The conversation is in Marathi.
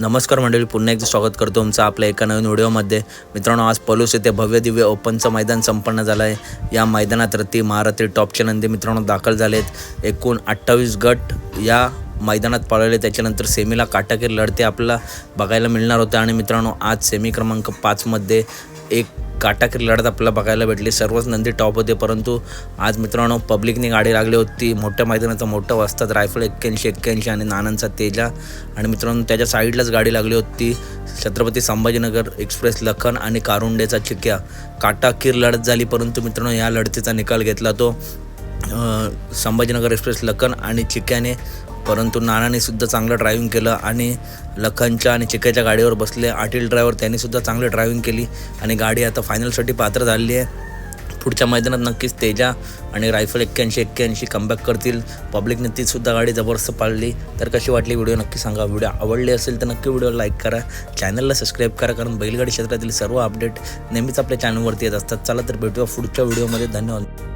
नमस्कार मंडळी पुन्हा एकदा स्वागत करतो तुमचं आपल्या एका नवीन व्हिडिओमध्ये. मित्रांनो आज पलूस येथे भव्य दिव्य ओपनचं मैदान संपन्न झालं आहे या मैदानात रती महारात्री टॉपचे नंदी मित्रांनो दाखल झालेत. एकूण अठ्ठावीस गट या मैदानात पळवले त्याच्यानंतर सेमीला काटाकीर लढते आपल्याला बघायला मिळणार होते आणि मित्रांनो आज सेमी क्रमांक पाचमध्ये एक काटाकीर लढत आपल्याला बघायला भेटली. सर्वच नंदी टॉप होते परंतु आज मित्रांनो पब्लिकनी गाडी लागली होती. मोठ्या मैदानाचं मोठं वाजतात रायफल एक्क्याऐंशी एक्क्याऐंशी आणि नानांचा तेजा. आणि मित्रांनो त्याच्या साईडलाच गाडी लागली होती. छत्रपती संभाजीनगर एक्सप्रेस लखन आणि कारुंडेचा चिक्या. काटाकीर लढत झाली परंतु मित्रांनो या लढतीचा निकाल घेतला तो. संभाजीनगर एक्सप्रेस लखन आणि चिक्याने परंतु नानाने सुद्धा चांगलं ड्रायव्हिंग केलं आणि लखनच्या आणि चिक्याच्या गाडीवर बसले. आटील ड्रायव्हर त्यांनी सुद्धा चांगली ड्रायव्हिंग केली आणि गाडी आता फायनलसाठी पात्र झालेली आहे. पुढच्या मैदानात नक्कीच तेजा आणि रायफल एक्क्याऐंशी एक्क्याऐंशी कमबॅक करतील. पब्लिकने तीसुद्धा गाडी जबरदस्त पाळली तर कशी वाटली व्हिडिओ नक्की सांगा. व्हिडिओ आवडली असेल तर नक्की व्हिडिओ लाईक करा. चॅनलला सबस्क्राईब करा कारण बैलगाडी क्षेत्रातील सर्व अपडेट नेहमीच आपल्या चॅनलवरती येत असतात. चला तर भेटूया पुढच्या व्हिडिओमध्ये धन्यवाद.